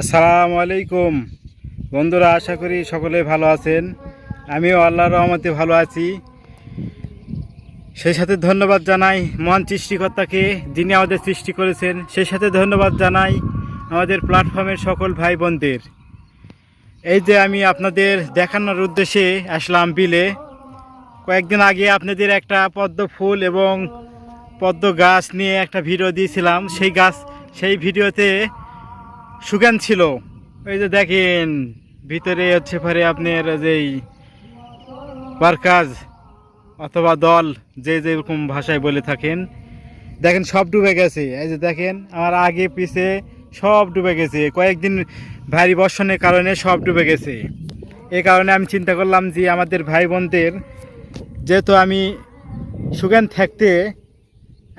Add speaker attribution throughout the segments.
Speaker 1: আসসালামু আলাইকুম। বন্ধুরা, আশা করি সকলে ভালো আছেন। আমিও আল্লাহ রহমতে ভালো আছি। সেই সাথে ধন্যবাদ জানাই মহান সৃষ্টিকর্তাকে যিনি আমাদের সৃষ্টি করেছেন। সেই সাথে ধন্যবাদ জানাই আমাদের প্ল্যাটফর্মের সকল ভাই বোনদের এই যে আমি আপনাদের দেখানোর উদ্দেশ্যে আসলাম বিলে। কয়েকদিন আগে আপনাদের একটা পদ্ম ফুল এবং পদ্ম গাছ নিয়ে একটা ভিডিও দিয়েছিলাম। সেই গাছ, সেই ভিডিওতে সুগান ছিল। এই যে দেখেন, ভিতরে হচ্ছে পরে আপনার যেই ওয়ার্কাজ অথবা দল, যে যেরকম ভাষায় বলে থাকেন। দেখেন সব ডুবে গেছে। এই যে দেখেন, আমার আগে পিছে সব ডুবে গেছে। কয়েকদিন ভারী বর্ষণের কারণে সব ডুবে গেছে। এই কারণে আমি চিন্তা করলাম যে আমাদের ভাই বোনদের যেহেতু আমি সুগান থাকতে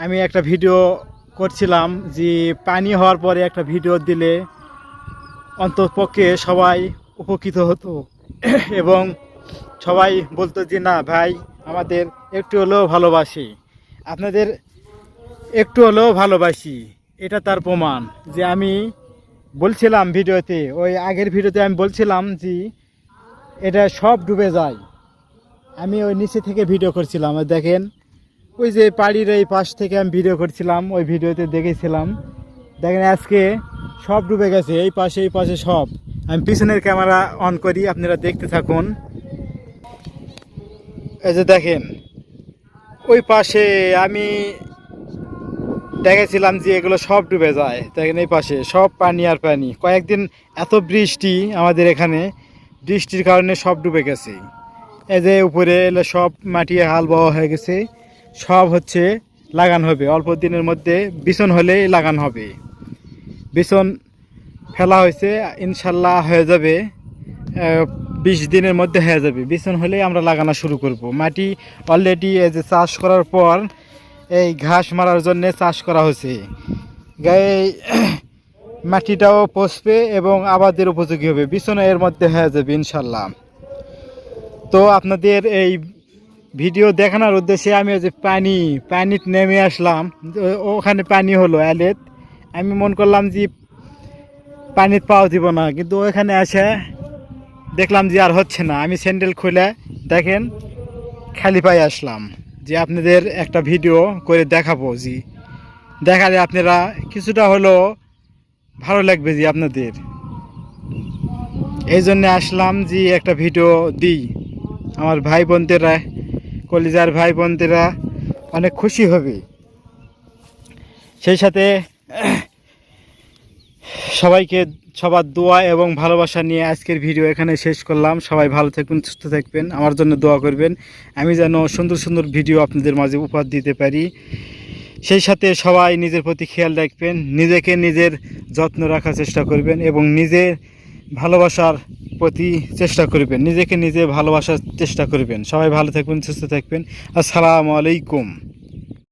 Speaker 1: আমি একটা ভিডিও করছিলাম যে পানি হওয়ার পরে একটা ভিডিও দিলে অন্তপক্ষে সবাই উপকৃত হতো। এবং সবাই বলতো যে, না ভাই, আমাদের একটু হলেও ভালোবাসি। আপনাদের একটু হলেও ভালোবাসি। এটা তার প্রমাণ। যে আমি বলছিলাম ভিডিওতে, ওই আগের ভিডিওতে আমি বলছিলাম যে, এটা সব ডুবে যায়। আমি ওই নিচে থেকে ভিডিও করছিলাম। দেখেন ওই যে বাড়ির এই পাশ থেকে আমি ভিডিও করছিলাম, ওই ভিডিওতে দেখেছিলাম। দেখেন আজকে সব ডুবে গেছে, এই পাশে এই পাশে সব। আমি পিছনের ক্যামেরা অন করি, আপনারা দেখতে থাকুন। এই যে দেখেন, ওই পাশে আমি দেখেছিলাম যে এগুলো সব ডুবে যায়। দেখেন এই পাশে সব পানি আর পানি। কয়েকদিন এত বৃষ্টি আমাদের এখানে, বৃষ্টির কারণে সব ডুবে গেছে। এই যে উপরে এলো সব মাটি হাল বাওয়া হয়ে গেছে। সব হচ্ছে লাগান হবে। অল্প দিনের মধ্যে বিছন হলেই লাগান হবে। বিছন ফেলা হয়েছে, ইনশাল্লাহ হয়ে যাবে বিশ দিনের মধ্যে হয়ে যাবে। বিছন হলেই আমরা লাগানো শুরু করব। মাটি অলরেডি এই যে চাষ করার পর এই ঘাস মারার জন্যে চাষ করা হয়েছে। গায়ে মাটিটাও পচবে এবং আবাদের উপযোগী হবে। বিছন এর মধ্যে হয়ে যাবে ইনশাল্লাহ। তো আপনাদের এই ভিডিও দেখানোর উদ্দেশ্যে আমি ওই যে পানি পানি নেমে আসলাম। ওখানে পানি হলো অ্যালেট আমি মন করলাম যে পানি পাওয়া দিব না, কিন্তু ওখানে এসে দেখলাম যে আর হচ্ছে না। আমি স্যান্ডেল খুলে দেখেন, খালি পায়ে আসলাম যে আপনাদের একটা ভিডিও করে দেখাবো জি দেখালে আপনারা কিছুটা হলো ভালো লাগবে জি আপনাদের। এই জন্যে আসলাম যে একটা ভিডিও দিই। আমার ভাই বোনদেরা কলিজার ভাই বোনদেরা অনেক খুশি হবে। সেই সাথে সবাইকে সবার দোয়া এবং ভালোবাসা নিয়ে আজকের ভিডিও এখানে শেষ করলাম। সবাই ভালো থাকবেন, সুস্থ থাকবেন। আমার জন্য দোয়া করবেন। আমি যেন সুন্দর সুন্দর ভিডিও আপনাদের মাঝে উপহার দিতে পারি। সেই সাথে সবাই নিজের প্রতি খেয়াল রাখবেন। নিজেকে নিজের যত্ন রাখার চেষ্টা করবেন এবং নিজের ভালোবাসার প্রতি চেষ্টা করবেন, নিজেকে নিজে ভালোবাসার চেষ্টা করবেন। সবাই ভালো থাকবেন, সুস্থ থাকবেন। আসসালামু আলাইকুম।